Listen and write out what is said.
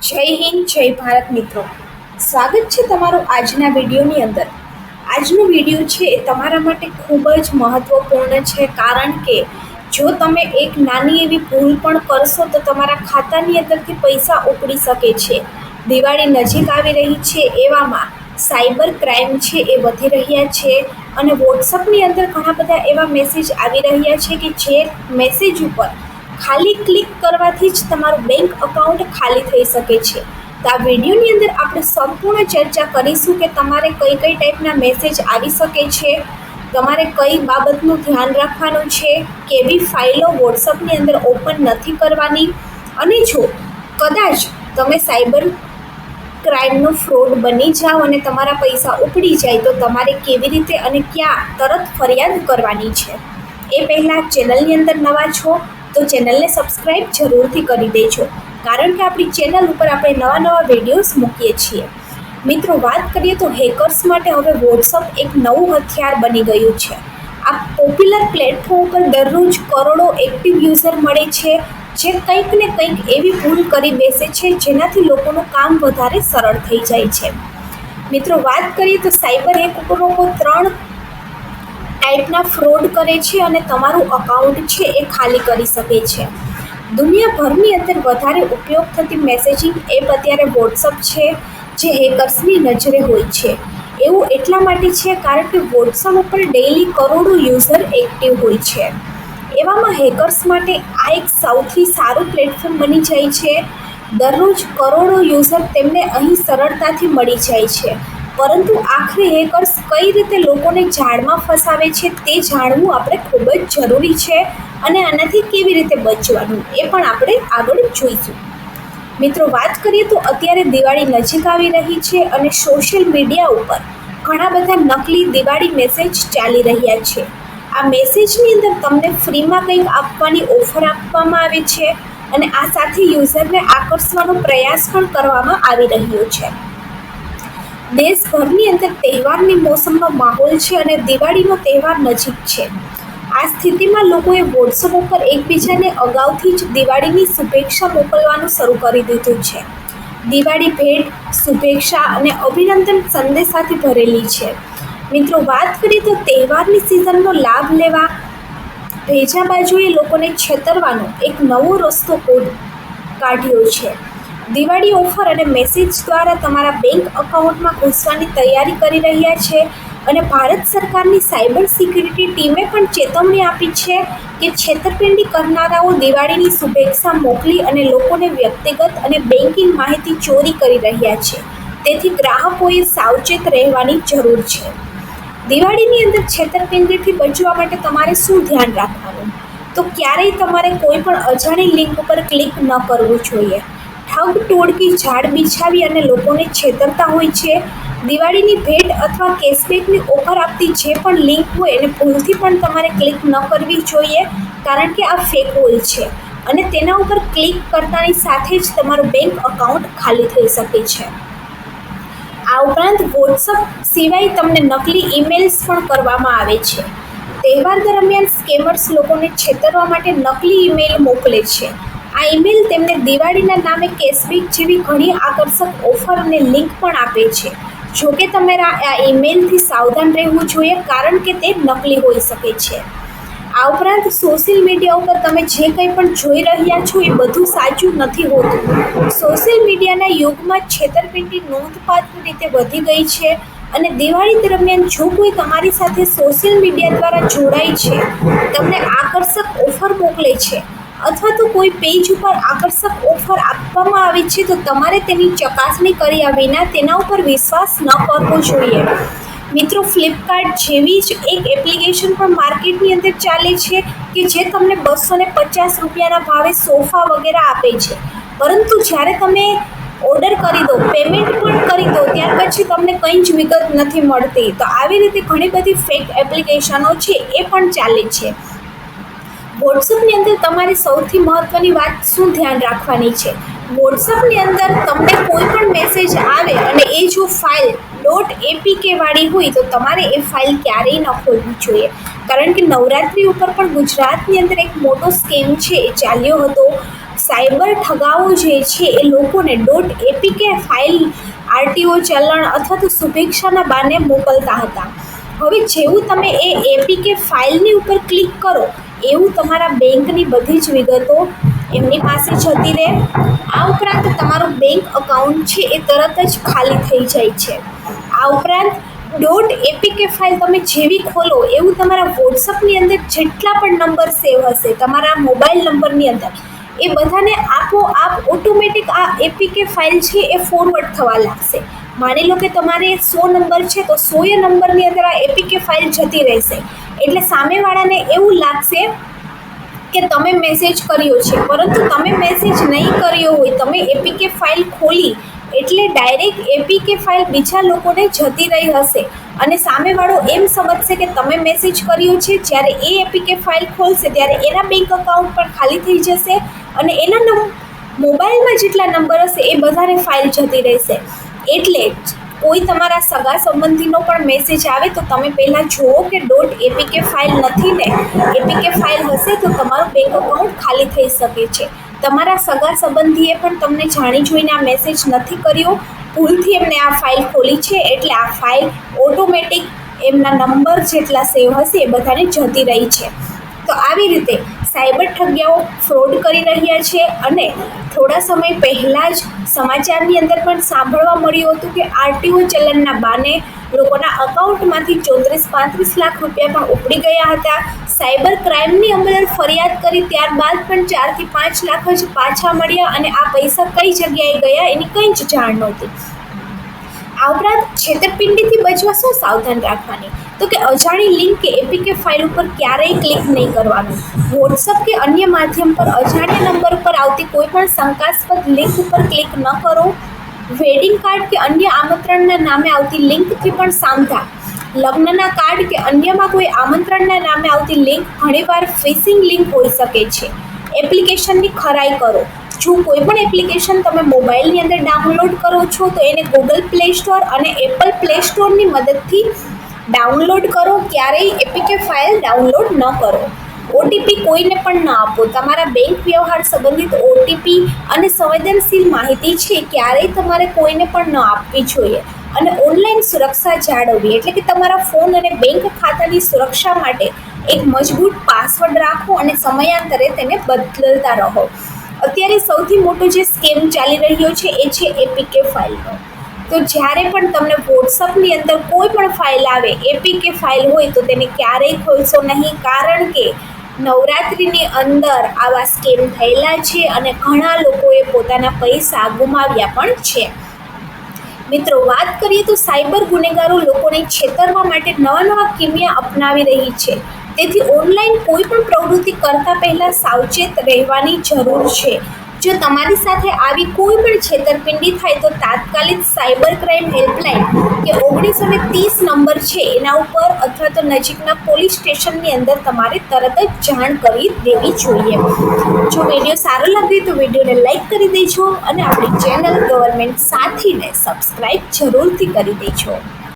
જય હિન્દ, જય ભારત મિત્રો. સ્વાગત છે તમારું આજના વિડીયોની અંદર. આજનો વીડિયો છે એ તમારા માટે ખૂબ જ મહત્વપૂર્ણ છે કારણ કે જો તમે એક નાની એવી ભૂલ પણ કરશો તો તમારા ખાતાની અંદરથી પૈસા ઉપડી શકે છે. દિવાળી નજીક આવી રહી છે એવામાં સાયબર ક્રાઇમ છે એ વધી રહ્યા છે અને વોટ્સઅપની અંદર ઘણા બધા એવા મેસેજ આવી રહ્યા છે કે જે મેસેજ ઉપર ખાલી ક્લિક કરવાથી જ તમારું બેંક અકાઉન્ટ ખાલી થઈ શકે છે. તો આ વિડીયોની અંદર આપણે સંપૂર્ણ ચર્ચા કરીશું કે તમારે કઈ કઈ ટાઈપના મેસેજ આવી શકે છે, તમારે કઈ બાબતનું ધ્યાન રાખવાનું છે, કેવી ફાઇલો વોટ્સઅપની અંદર ઓપન નથી કરવાની, અને જો કદાચ તમે સાયબર ક્રાઇમનો ફ્રોડ બની જાઓ અને તમારા પૈસા ઉપડી જાય તો તમારે કેવી રીતે અને ક્યાં તરત ફરિયાદ કરવાની છે. એ પહેલાં ચેનલની અંદર નવા છો તો ચેનલને સબસ્ક્રાઈબ જરૂરથી કરી દેજો, કારણ કે આપણી ચેનલ ઉપર આપણે નવા નવા વિડીયોઝ મૂકીએ છીએ. મિત્રો, વાત કરીએ તો હેકર્સ માટે હવે વોટ્સઅપ એક નવું હથિયાર બની ગયું છે. આ પોપ્યુલર પ્લેટફોર્મ પર દરરોજ કરોડો એક્ટિવ યુઝર મળે છે, જે કંઈક ને કંઈક એવી ભૂલ કરી બેસે છે, જેનાથી લોકોનું કામ વધારે સરળ થઈ જાય છે. મિત્રો, વાત કરીએ તો સાયબર હેક લોકો ત્રણ ટાઈપના ફ્રોડ કરે છે અને તમારું અકાઉન્ટ છે એ ખાલી કરી શકે છે. દુનિયાભરની અંદર વધારે ઉપયોગ થતી મેસેજિંગ એપ અત્યારે વોટ્સઅપ છે, જે હેકર્સની નજરે હોય છે. એવું એટલા માટે છે કારણ કે વોટ્સઅપ ઉપર ડેઈલી કરોડો યુઝર એક્ટિવ હોય છે. એવામાં હેકર્સ માટે આ એક સૌથી સારું પ્લેટફોર્મ બની જાય છે. દરરોજ કરોડો યુઝર તેમને અહીં સરળતાથી મળી જાય છે. પરંતુ આખરે હેકર્સ કઈ રીતે લોકોને જાળમાં ફસાવે છે તે જાણવું આપણે ખૂબ જ જરૂરી છે અને આનાથી કેવી રીતે બચવાનું એ પણ આપણે આગળ જોઈશું. મિત્રો, વાત કરીએ તો અત્યારે દિવાળી નજીક આવી રહી છે અને સોશિયલ મીડિયા ઉપર ઘણા બધા નકલી દિવાળી મેસેજ ચાલી રહ્યા છે. આ મેસેજની અંદર તમને ફ્રીમાં કંઈક આપવાની ઓફર આપવામાં આવે છે અને આ સાથે યુઝરને આકર્ષવાનો પ્રયાસ પણ કરવામાં આવી રહ્યો છે. દેશભરની અંદર તહેવારની મોસમનો માહોલ છે અને દિવાળીનો તહેવાર નજીક છે. આ સ્થિતિમાં લોકોએ વોટ્સઅપ ઉપર એકબીજાને અગાઉથી જ દિવાળીની શુભેચ્છા મોકલવાનું શરૂ કરી દીધું છે. દિવાળી ભેટ, શુભેચ્છા અને અભિનંદન સંદેશાથી ભરેલી છે. મિત્રો, વાત કરીએ તો તહેવારની સિઝનનો લાભ લેવા ભેજા બાજુએ લોકોને છેતરવાનો એક નવો રસ્તો કાઢ્યો છે. દિવાળી ઓફર અને મેસેજ દ્વારા તમારા બેંક અકાઉન્ટમાં ઘૂસવાની તૈયારી કરી રહ્યા છે અને ભારત સરકારની સાયબર સિક્યુરિટી ટીમે પણ ચેતવણી આપી છે કે છેતરપિંડી કરનારાઓ દિવાળીની શુભેચ્છા મોકલી અને લોકોને વ્યક્તિગત અને બેન્કિંગ માહિતી ચોરી કરી રહ્યા છે. તેથી ગ્રાહકોએ સાવચેત રહેવાની જરૂર છે. દિવાળીની અંદર છેતરપિંડીથી બચવા માટે તમારે શું ધ્યાન રાખવાનું? તો ક્યારેય તમારે કોઈ પણ અજાણી લિંક ઉપર ક્લિક ન કરવું જોઈએ. ઠગ ટોળકી ઝાડ બિછાવી અને લોકોને છેતરતા હોય છે. દિવાળીની ભેટ અથવા કેશબેકની ઓફર આપતી જે પણ લિંક હોય એને ભૂલથી પણ તમારે ક્લિક ન કરવી જોઈએ, કારણ કે આ ફેક હોય છે અને તેના ઉપર ક્લિક કરતાની સાથે જ તમારું બેંક અકાઉન્ટ ખાલી થઈ શકે છે. આ ઉપરાંત વોટ્સઅપ સિવાય તમને નકલી ઈમેલ્સ પણ કરવામાં આવે છે. તહેવાર દરમિયાન સ્કેમર્સ લોકોને છેતરવા માટે નકલી ઈમેલ મોકલે છે. આ ઈમેલ તેમને દિવાળીના નામે કેશબેક જેવી ઘણી આકર્ષક ઓફર અને લિંક પણ આપે છે. જોકે તમારે આ ઈમેલથી સાવધાન રહેવું જોઈએ કારણ કે તે નકલી હોઈ શકે છે. આ ઉપરાંત સોશિયલ મીડિયા ઉપર તમે જે કંઈ પણ જોઈ રહ્યા છો એ બધું સાચું નથી હોતું. સોશિયલ મીડિયાના યુગમાં છેતરપિંડી નોંધપાત્ર રીતે વધી ગઈ છે અને દિવાળી દરમિયાન જો કોઈ તમારી સાથે સોશિયલ મીડિયા દ્વારા જોડાય છે, તમને આકર્ષક ઓફર મોકલે છે. અથવા તો કોઈ પેજ ઉપર આકર્ષક ઓફર આપવામાં આવે છે, તો તમારે તેની ચકાસણી કર્યા વિના તેના ઉપર વિશ્વાસ ન કરવો જોઈએ. મિત્રો ફ્લિપકાર્ટ જેવી જ એક એપ્લિકેશન પણ માર્કેટની અંદર ચાલે છે કે જે તમને બસો ને પચાસ રૂપિયાના ભાવે સોફા વગેરે આપે છે. પરંતુ જ્યારે તમે ઓર્ડર કરી દો પેમેન્ટ પણ કરી દો, ત્યાર પછી તમને કંઈ જ વિગત નથી મળતી. તો આવી રીતે ઘણી બધી ફેક એપ્લિકેશનો છે, એ પણ ચાલે છે. વોટ્સઅપની અંદર તમારે સૌથી મહત્ત્વની વાત શું ધ્યાન રાખવાની છે? વોટ્સઅપની અંદર તમને કોઈ પણ મેસેજ આવે અને એ જો ફાઇલ ડોટ એપીકે વાળી હોય તો તમારે એ ફાઇલ ક્યારેય ન ખોલવી જોઈએ. કારણ કે નવરાત્રિ ઉપર પણ ગુજરાતની અંદર એક મોટો સ્કેમ છે, એ ચાલ્યો હતો. સાયબર ઠગાવો જે છે, એ લોકોને ડોટ એપીકે ફાઇલ આરટીઓ ચલણ અથવા તો શુભેચ્છાના બાને મોકલતા હતા. હવે જેવું તમે એ એપીકે ફાઇલની ઉપર ક્લિક કરો એવું તમારા બેંકની બધી જ વિગતો એમની પાસે જતી રહે. આ ઉપરાંત તમારું બેંક અકાઉન્ટ છે એ તરત જ ખાલી થઈ જાય છે. આ ઉપરાંત ડોટ એપીકે ફાઇલ તમે જેવી ખોલો એવું તમારા વોટ્સઅપની અંદર જેટલા પણ નંબર સેવ હશે, તમારા મોબાઈલ નંબરની અંદર, એ બધાને આપોઆપ ઓટોમેટિક આ એપીકે ફાઇલ છે એ ફોરવર્ડ થવા લાગશે. માની લો કે તમારે સો નંબર છે, તો સોએ નંબરની અંદર આ એપીકે ફાઇલ જતી રહેશે. એટલે સામેવાળાને એવું લાગશે કે તમે મેસેજ કર્યો છે. પરંતુ તમે મેસેજ નહીં કર્યો હોય, તમે એપીકે ફાઇલ ખોલી, એટલે ડાયરેક્ટ એપીકે ફાઇલ બીજા લોકોને જતી રહી હશે. અને સામેવાળો એમ સમજશે કે તમે મેસેજ કર્યો છે, જ્યારે એ એપીકે ફાઇલ ખોલશે, ત્યારે એના બેંક અકાઉન્ટ પણ ખાલી થઈ જશે અને એના મોબાઈલમાં જેટલા નંબર હશે, એ બધાને ફાઇલ જતી રહેશે. એટલે કોઈ તમારા સગા સંબંધીનો પણ મેસેજ આવે તો તમે પહેલાં જુઓ કે ડોટ એપીકે ફાઇલ નથી ને એપીકે ફાઇલ હશે તો તમારું બેંક અકાઉન્ટ ખાલી થઈ શકે છે. તમારા સગા સંબંધીએ પણ તમને જાણી જોઈને આ મેસેજ નથી કર્યો. ભૂલથી એમને આ ફાઇલ ખોલી છે એટલે આ ફાઇલ ઓટોમેટિક એમના નંબર જેટલા સેવ હશે એ બધાને જતી રહી છે. તો આવી રીતે સાયબર ઠગ્યાઓ ફ્રોડ કરી રહ્યા છે અને થોડા સમય પહેલાં જ સમાચારની અંદર પણ સાંભળવા મળ્યું હતું કે આરટીઓ ચલણના બાને લોકોના અકાઉન્ટમાંથી ચોત્રીસ પાંત્રીસ લાખ રૂપિયા પણ ઉપડી ગયા હતા. સાયબર ક્રાઇમની અંદર ફરિયાદ કરી ત્યારબાદ પણ ચારથી પાંચ લાખ જ પાછા મળ્યા અને આ પૈસા કઈ જગ્યાએ ગયા એની કંઈ જ જાણ નહોતી. આ ઉપરાંત છેતરપિંડીથી બચવા શું સાવધાન રાખવાની? તો કે અજાણી લિંક કે એપીકે ફાઇલ ઉપર ક્યારેય ક્લિક નહીં કરવાનું. વોટ્સઅપ કે અન્ય માધ્યમ પર અજાણ્યા નંબર પર આવતી કોઈપણ શંકાસ્પદ લિંક ઉપર ક્લિક ન કરો. વેડિંગ કાર્ડ કે અન્ય આમંત્રણના નામે આવતી લિંકથી પણ સાંધા લગ્નના કાર્ડ કે અન્યમાં કોઈ આમંત્રણના નામે આવતી લિંક ઘણીવાર ફિશિંગ લિંક હોઈ શકે છે. એપ્લિકેશનની ખરાઈ કરો. જો કોઈ પણ એપ્લિકેશન તમે મોબાઈલની અંદર ડાઉનલોડ કરો છો તો એને ગૂગલ પ્લે સ્ટોર અને એપલ પ્લે સ્ટોરની મદદથી ડાઉનલોડ કરો, ક્યારેય એપીકે ફાઇલ ડાઉનલોડ ન કરો. ઓટીપી કોઈને પણ ન આપો. તમારા બેંક વ્યવહાર સંબંધિત ઓટીપી અને સંવેદનશીલ માહિતી છે, ક્યારેય તમારે કોઈને પણ ન આપવી જોઈએ. અને ઓનલાઈન સુરક્ષા જાળવવી, એટલે કે તમારા ફોન અને બેંક ખાતાની સુરક્ષા માટે એક મજબૂત પાસવર્ડ રાખો અને સમયાંતરે તેને બદલતા રહો. અત્યારે સૌથી મોટો જે સ્કેમ ચાલી રહ્યો છે, એ છે એપીકે ફાઇલનો. તો જ્યારે પણ તમને વોટ્સઅપની અંદર કોઈ પણ ફાઇલ આવે એપીકે ફાઇલ હોય તો તેને ક્યારેય ખોલશો નહીં, કારણ કે નવરાત્રિની અંદર આવા સ્કેમ થયેલા છે અને ઘણા લોકોએ પોતાના પૈસા ગુમાવ્યા પણ છે. મિત્રો, વાત કરીએ તો સાયબર ગુનેગારો લોકોને છેતરવા માટે નવા નવા કિમિયા અપનાવી રહી છે. તેથી ઓનલાઈન કોઈ પણ પ્રવૃત્તિ કરતા પહેલાં સાવચેત રહેવાની જરૂર છે. જો તમારી સાથે આવી કોઈ પણ છેતરપિંડી થાય તો તાત્કાલિક સાયબર ક્રાઇમ હેલ્પલાઇન કે ઓગણીસો ને ત્રીસ નંબર છે એના ઉપર અથવા તો નજીકના પોલીસ સ્ટેશનની અંદર તમારે તરત જ જાણ કરી દેવી જોઈએ. જો વીડિયો સારો લાગે તો વિડીયોને લાઇક કરી દેજો અને આપણી ચેનલ ગવર્મેન્ટ સાથીને સબસ્ક્રાઈબ જરૂરથી કરી દેજો.